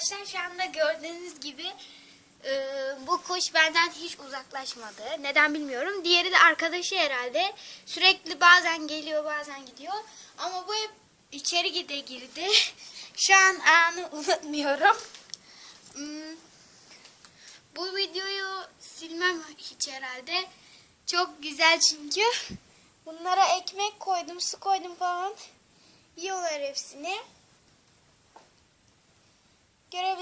arkadaşlar şu anda gördüğünüz gibi e, bu kuş benden hiç uzaklaşmadı. Neden bilmiyorum. Diğeri de arkadaşı herhalde. Sürekli bazen geliyor bazen gidiyor. Ama bu hep içeri gide girdi. Şu an anı unutmuyorum. Hmm, Bu videoyu silmem hiç herhalde. Çok güzel çünkü. Bunlara ekmek koydum, su koydum falan. Yiyorlar hepsini.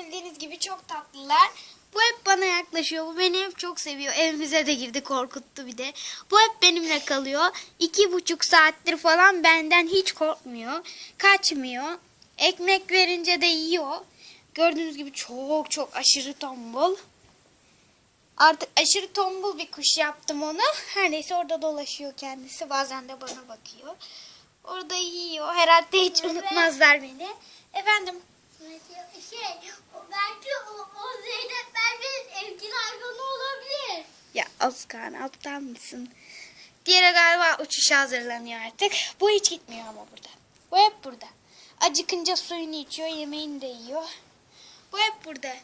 Görebildiğiniz gibi çok tatlılar. Bu hep bana yaklaşıyor. Bu beni hep çok seviyor. Evimize de girdi korkuttu bir de. Bu hep benimle kalıyor. İki buçuk saattir falan benden hiç korkmuyor. Kaçmıyor. Ekmek verince de yiyor. Gördüğünüz gibi çok çok aşırı tombul. Artık aşırı tombul bir kuş yaptım onu. Her neyse orada dolaşıyor kendisi. Bazen de bana bakıyor. Orada yiyor. Herhalde hiç unutmazlar beni. Efendim Şey, o- belki o, o Zeynep Merve'nin evcil hayvanı olabilir. Ya Özkan aptal mısın? Diğeri galiba uçuşa hazırlanıyor artık. Bu hiç gitmiyor ama burada. Bu hep burada. Acıkınca suyunu içiyor, yemeğini de yiyor. Bu hep burada.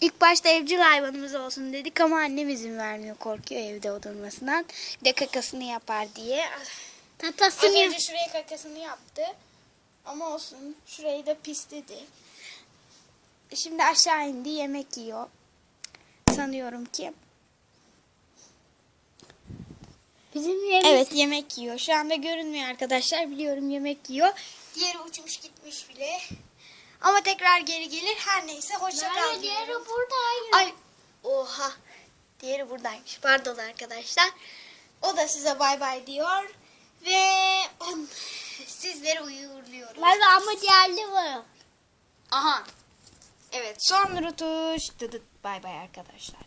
İlk başta evcil hayvanımız olsun dedik ama annem izin vermiyor. Korkuyor evde oturmasından. Bir de kakasını yapar diye. Az Tatasını önce şuraya kakasını yaptı. Ama olsun. Şurayı da pisledi. Şimdi aşağı indi yemek yiyor. Sanıyorum ki. Bizim yerimiz. Evet yemek yiyor. Şu anda görünmüyor arkadaşlar. Biliyorum yemek yiyor. Diğeri uçmuş gitmiş bile. Ama tekrar geri gelir. Her neyse hoşça kal Merve diğeri buradaydı. Ay oha. Diğeri buradaymış. Pardon arkadaşlar. O da size bay bay diyor. Ve on, sizleri uyurluyoruz. Merve ama diğerli var. Aha. Evet son rutuş. Dıdıt bay bay arkadaşlar.